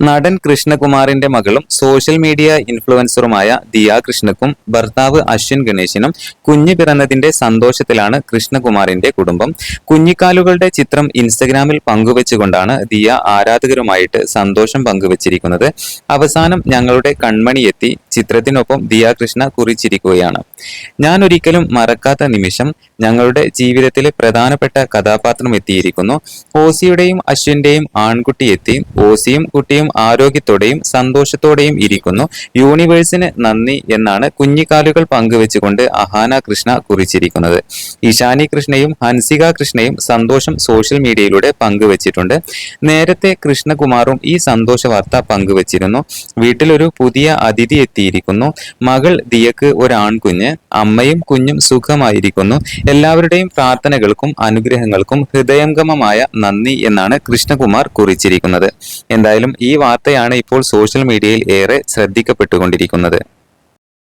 നടൻ കൃഷ്ണകുമാറിന്റെ മകളും സോഷ്യൽ മീഡിയ ഇൻഫ്ലുവൻസറുമായ ദിയ കൃഷ്ണക്കും ഭർത്താവ് അശ്വിൻ ഗണേശിനും കുഞ്ഞ് പിറന്നതിന്റെ സന്തോഷത്തിലാണ് കൃഷ്ണകുമാറിന്റെ കുടുംബം. കുഞ്ഞിക്കാലുകളുടെ ചിത്രം ഇൻസ്റ്റഗ്രാമിൽ പങ്കുവെച്ചുകൊണ്ടാണ് ദിയ ആരാധകരുമായിട്ട് സന്തോഷം പങ്കുവച്ചിരിക്കുന്നത്. അവസാനം ഞങ്ങളുടെ കൺമണി എത്തി ചിത്രത്തിനൊപ്പം ദിയ കൃഷ്ണ കുറിച്ചിരിക്കുകയാണ്. ഞാൻ ഒരിക്കലും മറക്കാത്ത നിമിഷം ഞങ്ങളുടെ ജീവിതത്തിലെ പ്രധാനപ്പെട്ട കഥാപാത്രം എത്തിയിരിക്കുന്നു. ഓസിയുടെയും അശ്വിന്റെയും ആൺകുട്ടി എത്തി. ഓസിയും കുട്ടിയും ആരോഗ്യത്തോടെയും സന്തോഷത്തോടെയും ഇരിക്കുന്നു. യൂണിവേഴ്സിന് നന്ദി എന്നാണ് കുഞ്ഞിക്കാലുകൾ പങ്കുവെച്ചുകൊണ്ട് അഹാന കൃഷ്ണ കുറിച്ചിരിക്കുന്നത്. ഇഷാനി കൃഷ്ണയും ഹൻസിക കൃഷ്ണയും സന്തോഷം സോഷ്യൽ മീഡിയയിലൂടെ പങ്കുവച്ചിട്ടുണ്ട്. നേരത്തെ കൃഷ്ണകുമാറും ഈ സന്തോഷ വാർത്ത പങ്കുവച്ചിരുന്നു. വീട്ടിലൊരു പുതിയ അതിഥി എത്തിയിരിക്കുന്നു മകൾ ദിയക്ക് ഒരാൺകുഞ്ഞ് അമ്മയും കുഞ്ഞും സുഖമായിരിക്കുന്നു. എല്ലാവരുടെയും പ്രാർത്ഥനകൾക്കും അനുഗ്രഹങ്ങൾക്കും ഹൃദയംഗമമായ നന്ദി എന്നാണ് കൃഷ്ണകുമാർ കുറിച്ചിരിക്കുന്നത്. എന്തായാലും ഈ വാർത്തയാണ് ഇപ്പോൾ സോഷ്യൽ മീഡിയയിൽ ഏറെ ശ്രദ്ധിക്കപ്പെട്ടുകൊണ്ടിരിക്കുന്നത്.